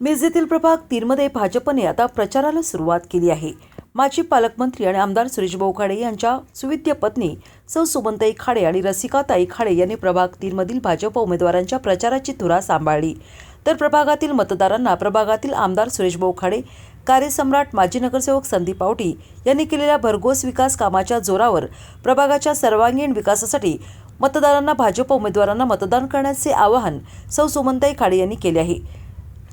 मिरजेतील प्रभाग तीनमध्ये भाजपने आता प्रचाराला सुरुवात केली आहे. माजी पालकमंत्री आणि आमदार सुरेश भाऊ खाडे यांच्या सुविद्य पत्नी सौ सुमनताई खाडे आणि रसिकाताई खाडे यांनी प्रभाग तीनमधील भाजप उमेदवारांच्या प्रचाराची धुरा सांभाळली. तर प्रभागातील मतदारांना प्रभागातील आमदार सुरेश भाऊ खाडे कार्यसम्राट माजी नगरसेवक संदीप आवटी यांनी केलेल्या भरघोस विकास कामाच्या जोरावर प्रभागाच्या सर्वांगीण विकासासाठी मतदारांना भाजप उमेदवारांना मतदान करण्याचे आवाहन सौ सुमनताई खाडे यांनी केले आहे.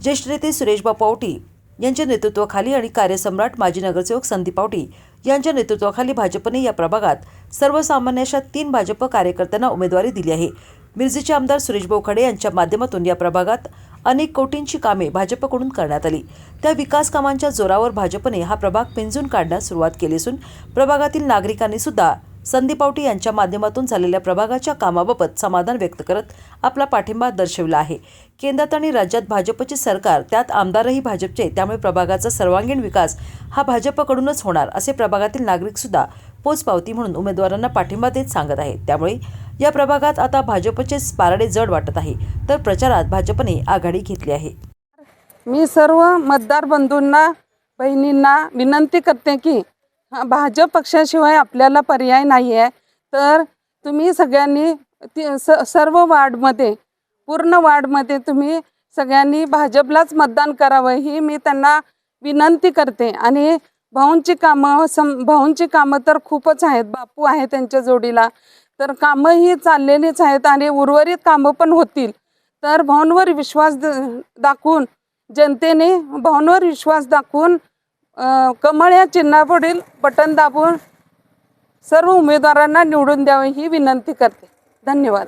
ज्येष्ठ नेते सुरेशबा पावटी यांच्या नेतृत्वाखाली आणि कार्यसम्राट माजी नगरसेवक संदीप पावटी यांच्या नेतृत्वाखाली भाजपने या प्रभागात सर्वसामान्य अशा तीन भाजप कार्यकर्त्यांना उमेदवारी दिली आहे. मिरजेचे आमदार सुरेशभाऊ खडे यांच्या माध्यमातून या प्रभागात अनेक कोटींची कामे भाजपकडून करण्यात आली. त्या विकास कामांच्या जोरावर भाजपने हा प्रभाग पिंजून काढण्यास सुरुवात केली असून प्रभागातील नागरिकांनी सुद्धा संदीप पावटी यांच्या माध्यमातून झालेल्या प्रभागाच्या कामाबाबत समाधान व्यक्त करत आपला पाठिंबा दर्शवला आहे. केंद्रात आणि राज्यात भाजपचे सरकार त्यात आमदारही भाजपचे त्यामुळे प्रभागाचा सर्वांगीण विकास हा भाजपकडूनच होणार असे प्रभागातील नागरिक सुद्धा पोचपावती म्हणून उमेदवारांना पाठिंबा देत सांगत आहेत. त्यामुळे या प्रभागात आता भाजपचेच पारडे जड वाटत आहे. तर प्रचारात भाजपने आघाडी घेतली आहे. मी सर्व मतदार बंधूंना बहिणींना विनंती करते की भाजप पक्षाशिवाय आपल्याला पर्याय नाही आहे तर तुम्ही सगळ्यांनी ती स सर्व वार्डमध्ये पूर्ण वार्डमध्ये तुम्ही सगळ्यांनी भाजपलाच मतदान करावं ही मी त्यांना विनंती करते. आणि भाऊंची कामं सम भाऊंची कामं तर खूपच आहेत बापू आहे त्यांच्या जोडीला. तर कामं ही चाललेलीच आहेत आणि उर्वरित कामं पण होतील. तर भाऊंवर विश्वास द दाखवून जनतेने भाऊंवर विश्वास दाखवून कमळ या चिन्हापुढील बटन दाबून सर्व उमेदवारांना निवडून द्यावे ही विनंती करते. धन्यवाद.